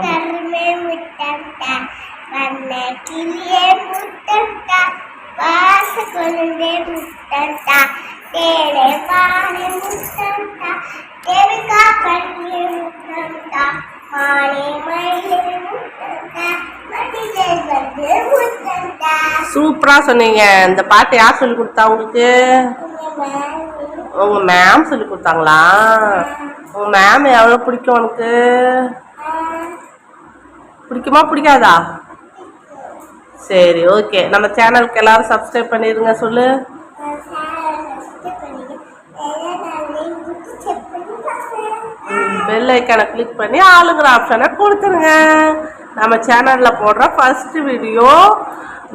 கருமே முட்டம்டா வண்ண கிளியே முட்டம்டா வாச கொழுந்தே முட்டம்டா தேனே பானை முட்டம்டா தேவிகா கண்ணியே முட்டம்டா மானே மயிலே முட்டம்டா மடிலே வந்து முட்டம்டா சூப்பராக சொன்னீங்க. இந்த பாட்டு யார் சொல்லி கொடுத்தா உங்களுக்கு? உங்கள் மேம் சொல்லி கொடுத்தாங்களா? மேம் எவ்வளோ பிடிக்கும் உனக்கு? பிடிக்குமா பிடிக்காதா? சரி ஓகே நம்ம சேனலுக்கு எல்லாரும் சப்ஸ்கிரைப் பண்ணிடுங்க சொல்லு. பெல் ஐக்கானை கிளிக் பண்ணி ஆளுங்கிற ஆப்ஷனை கொடுத்துருங்க. நம்ம சேனலில் போடுற ஃபஸ்ட்டு வீடியோ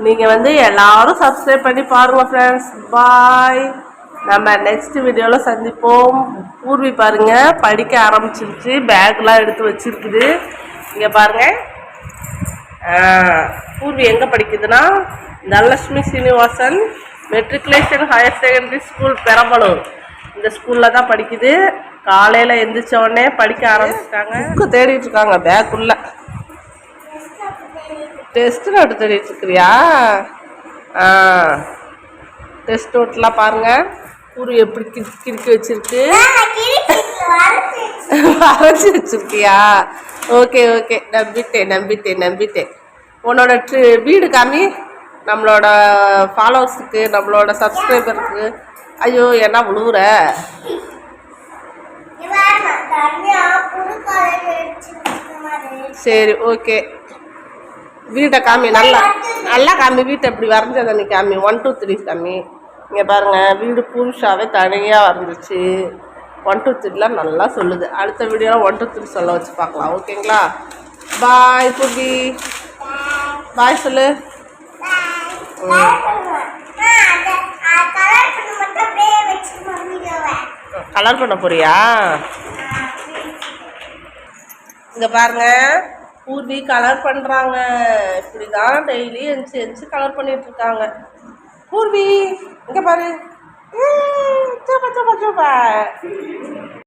நீங்கள் வந்து எல்லாரும் சப்ஸ்கிரைப் பண்ணி பாருங்கள் ஃப்ரெண்ட்ஸ் பாய் நம்ம நெக்ஸ்ட் வீடியோவில் சந்திப்போம். பூர்வி பாருங்க படிக்க ஆரம்பிச்சிருச்சு பேக்லாம் எடுத்து வச்சிருக்குது. இங்கே பாருங்கள் பூர்வி எங்கே படிக்குதுன்னா Dhanalakshmi Srinivasan matriculation higher secondary school Perambalur. இந்த ஸ்கூலில் தான் படிக்குது. காலையில் எந்திரிச்ச உடனே படிக்க ஆரம்பிச்சிட்டாங்க. புக்கு தேடிட்டு இருக்காங்க பேக்குள்ள டெஸ்ட் நோட்டு தேடிட்டு இருக்கிறியா? ஆ டெஸ்ட் நோட்லாம் பாருங்கள் பூர்வி எப்படி கிறுக்கி கிறுக்கி வச்சிருக்கு? வரைஞ்சி வச்சிருக்கியா? Okay okay. நம்பிட்டேன் நம்பிட்டேன் நம்பிட்டேன். உன்னோட ட்ரி- வீடு காமி நம்மளோட ஃபாலோவர்ஸுக்கு நம்மளோட சப்ஸ்கிரைபருக்கு. ஐயோ என்ன விழுவுற சரி ஓகே. வீட்டை காமி நல்லா நல்லா காமி வீட்டை எப்படி வரைஞ்சதை நீ காமி. ஒன் டூ த்ரீ காமி. இங்கே பாருங்கள் வீடு புதுசாகவே தனியாக வந்துச்சு ஒன் டூ த்ரீலாம் நல்லா சொல்லுது. அடுத்த வீடியோவில் ஒன் டூ த்ரீ சொல்ல வச்சு பார்க்கலாம். ஓகேங்களா பாய் புபி பாய் சொல்லு. கலர் பண்ண போறியா? இங்க பாருங்க. பூர்வி கலர் பண்றாங்க. இப்படிதான் டெய்லி எந்திச்சு எந்திச்சு கலர் பண்ணிட்டு இருக்காங்க. பூர்வி இங்க பாரு ம், சூப்பர் சூப்பர் சூப்பர்